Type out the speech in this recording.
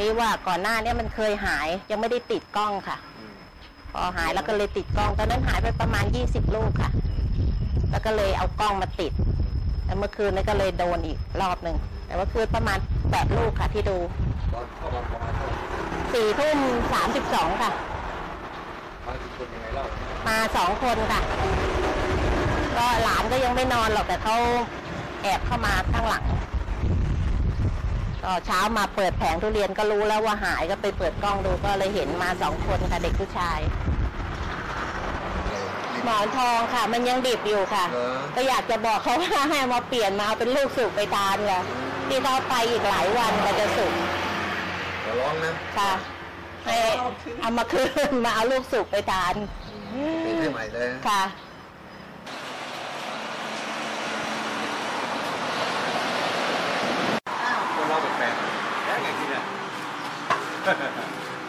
นี้ว่าก่อนหน้าเนี้มันเคยหายยังไม่ได้ติดกล้องค่ะอืมพอหายแล้วก็เลยติดกล้อง ตอนนั้นหายไปประมาณ 20 ลูกค่ะ แล้วก็เลยเอากล้องมาติดแล้วเมื่อคืนนี้ก็เลยโดนอีกรอบหนึ่งแต่ว่าคืนประมาณ 8 ลูกค่ะ ที่ดูตอนเข้ามาประมาณเท่าไหร่สี่ทุ่มสามสิบสองค่ะ มากี่คนยังไงเล่ามาสองคนค่ะ ก็หลานก็ยังไม่นอนหรอกแต่เขาแอบเข้ามาข้างหลัง ก็เช้ามาเปิดแผงทุเรียนก็รู้แล้วว่าหายก็ไปเปิดกล้องดูก็เลยเห็นมาสองคนค่ะเด็กผู้ชาย หมอนทองค่ะ มันยังดิบอยู่ค่ะ เหรอ ก็อยากจะบอกเขาว่าให้เอามาเปลี่ยนมาเอาเป็นลูกสุกไปทานเลยที่เขาไปอีกหลายวันก็จะสุกขอร้องนะค่ะ ให้เอามาคืนมาเอาลูกสุกไปทานอืมเป็นให้ใหม่เลยนะ ค่ะ คนเ